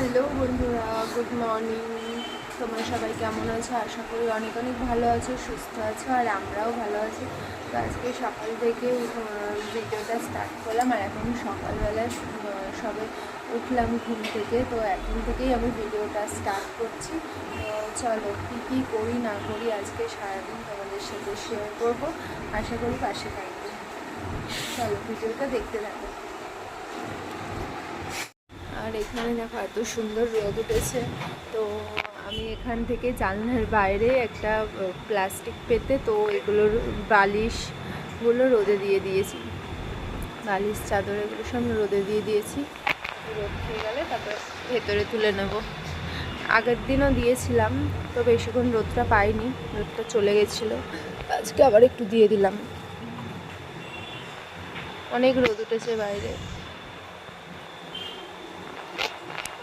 Hello বন্ধুরা good morning তোমরা সবাই কেমন আছো? আশা করি অনেক অনেক ভালো আছো, সুস্থ আছো, আর আমরাও ভালো আছি। তো আজকে সকাল থেকে ভিডিওটা স্টার্ট করলাম, আর এখন সকালবেলা সবে উঠলাম ঘুম থেকে। তো এখন থেকেই আমি ভিডিওটা স্টার্ট করছি। তো চলো, কী কী করি, না করি, আজকে সারাদিন তোমাদের সাথে শেয়ার করব। আশা করি পাশে থাকবে। চলো, ভিডিওটা দেখতে থাকো। আর এখানে দেখো এত সুন্দর রোদ উঠেছে। তো আমি এখান থেকে জানলার বাইরে একটা প্লাস্টিক পেতে তো এগুলোর বালিশগুলো রোদে দিয়ে দিয়েছি। বালিশ, চাদর এগুলো সব রোদে দিয়ে দিয়েছি। রোদ খেয়ে গেলে তারপর ভেতরে তুলে নেব। আগের দিনও দিয়েছিলাম, তো বেশিক্ষণ রোদটা পাইনি, রোদটা চলে গেছিল। আজকে আবার একটু দিয়ে দিলাম। অনেক রোদ উঠেছে বাইরে।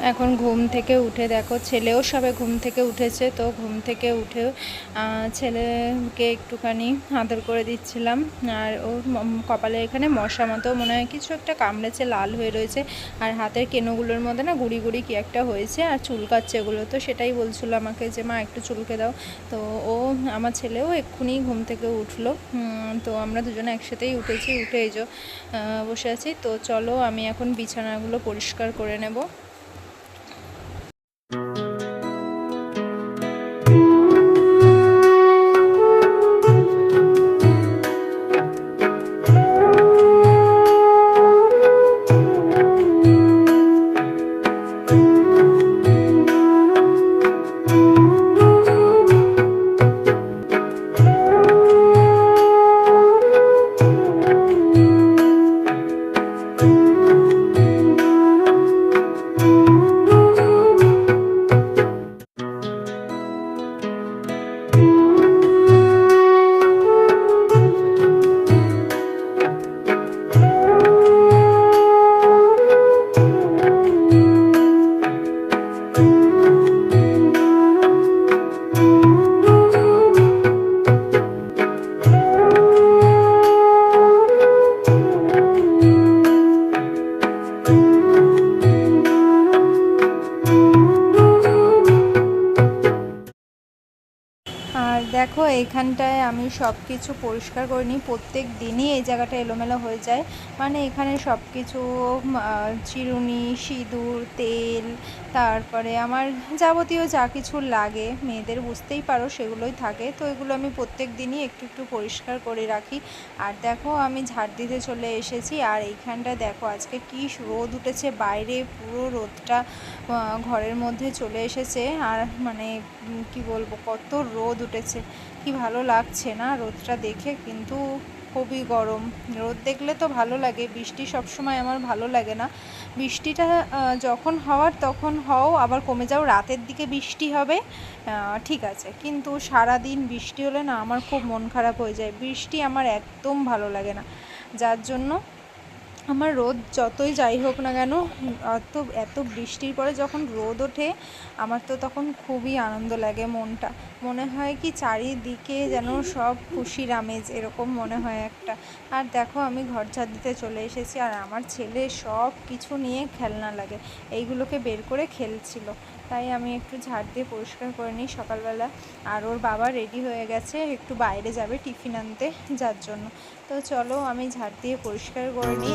এখন ঘুম থেকে উঠে দেখো, ছেলেও সবে ঘুম থেকে উঠেছে, তো ঘুম থেকে উঠে ছেলেকে একটুখানি আদর করে দিচ্ছিলাম। আর ম- কপালে এখানে মশা মতো মনে হয় কিছু একটা কামড়েছে, লাল হয়ে রয়েছে। আর হাতের কেনুগুলোর মধ্যে না গুড়ি গুড়ি কি একটা হয়েছে, আর চুলকাচ্ছে এগুলো। তো সেটাই বলছিল আমাকে যে, মা, একটু চুলকে দাও। তো ও, আমার ছেলেও এক্ষুনি ঘুম থেকে উঠল। তো আমরা দুজনে একসাথেই উঠেছি, উঠে এই যে বসে আছি। তো চলো, আমি এখন বিছানাগুলো পরিষ্কার করে নেব। দেখো এইখানটায় আমি সব কিছু পরিষ্কার করে নিই। প্রত্যেক দিনই এই জায়গাটা এলোমেলো হয়ে যায়। মানে এখানে সব কিছু চিরুনি, সিঁদুর, তেল, তারপরে আমার যাবতীয় যা কিছু লাগে, মেয়েদের বুঝতেই পারো সেগুলোই থাকে। তো এগুলো আমি প্রত্যেক দিনই একটু একটু পরিষ্কার করে রাখি। আর দেখো, আমি ঝাড় দিতে চলে এসেছি। আর এইখানটায় দেখো, আজকে কি রোদ উঠেছে। বাইরে পুরো রোদটা ঘরের মধ্যে চলে এসেছে। আর মানে কি বলব, কত রোদ উঠেছে। কি ভালো লাগছে না রোদটা দেখে? কিন্তু খুবই গরম। রোদ দেখলে তো ভালো লাগে, বৃষ্টি সবসময় আমার ভালো লাগে না। বৃষ্টিটা যখন হওয়ার তখন হও, আবার কমে যাও, রাতের দিকে বৃষ্টি হবে ঠিক আছে। কিন্তু সারা দিন বৃষ্টি হলে না আমার খুব মন খারাপ হয়ে যায়। বৃষ্টি আমার একদম ভালো লাগে না। যার জন্য আমার রোদ যতই যাই হোক না কেন, এত এত বৃষ্টির পরে যখন রোদ ওঠে, আমার তো তখন খুবই আনন্দ লাগে মনটা। মনে হয় কি চারিদিকে যেন সব খুশির আমেজ, এরকম মনে হয় একটা। আর দেখো আমি ঘর ঝাড় দিতে চলে এসেছি, আর আমার ছেলে সব কিছু নিয়ে খেলনা লাগে, এইগুলোকে বের করে খেলছিল। তাই আমি একটু ঝাড় দিয়ে পরিষ্কার করে নিই সকালবেলা। আর ওর বাবা রেডি হয়ে গেছে, একটু বাইরে যাবে টিফিন আনতে যার জন্য। তো চলো আমি ঝাড় দিয়ে পরিষ্কার করে নিই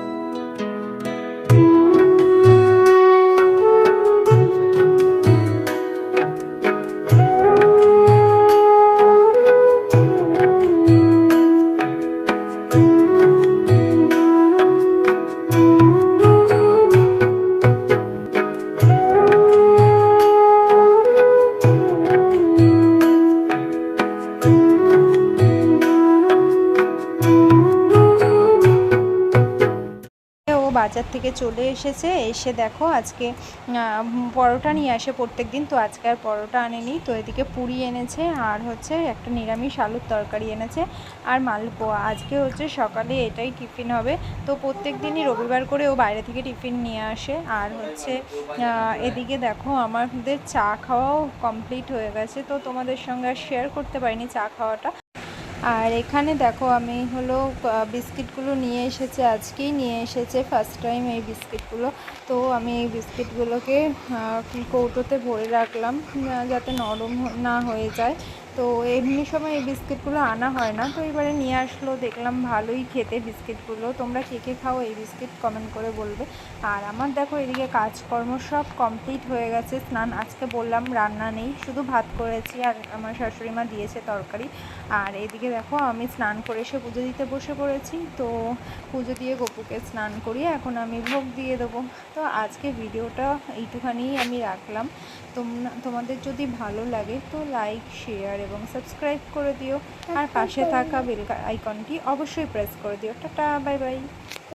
বাজার থেকে চলে এসেছে। এসে দেখো আজকে পরোটা নিয়ে আসে প্রত্যেক দিন তো আজকে আর পরোটা আনেনি। তো এদিকে পুরি এনেছে আর হচ্ছে একটা নিরামিষ আলুর তরকারি এনেছে আর মালপোয়া। আজকে হচ্ছে সকালে এটাই টিফিন হবে। তো প্রত্যেক দিনই রবিবার করে ও বাইরে থেকে টিফিন নিয়ে আসে। আর হচ্ছে এদিকে দেখো আমাদের চা খাওয়াও কমপ্লিট হয়ে গেছে। তো তোমাদের সঙ্গে আর শেয়ার করতে পারিনি চা খাওয়াটা। আর এখানে দেখো আমি হলো বিস্কিটগুলো নিয়ে এসেছে, আজকেই নিয়ে এসেছে ফার্স্ট টাইম এই বিস্কিটগুলো। তো আমি এই বিস্কিটগুলোকে কৌটোতে ভরে রাখলাম যাতে নরম না হয়ে যায়। তো এমনি সময় এই বিস্কিটগুলো আনা হয় না। তো এবারে নিয়ে আসলো, দেখলাম ভালোই খেতে বিস্কিটগুলো। তোমরা কে কে খাও এই বিস্কিট কমেন্ট করে বলবে। আর আমার দেখো এদিকে কাজকর্ম সব কমপ্লিট হয়ে গেছে। স্নান আজকে বললাম রান্না নেই, শুধু ভাত করেছি আর আমার শাশুড়ি মা দিয়েছে তরকারি। আর এদিকে দেখো আমি স্নান করে এসে পুজো দিতে বসে পড়েছি। তো পুজো দিয়ে গপুকে স্নান করিয়ে এখন আমি ভোগ দিয়ে দেবো। তো আজকে ভিডিওটা এইটুখানিই আমি রাখলাম। তোমরা তোমাদের যদি ভালো লাগে তো লাইক শেয়ার এবং সাবস্ক্রাইব করে দিও। আর পাশে থাকা বেল আইকনটি অবশ্যই প্রেস করে দিও। Tata bye bye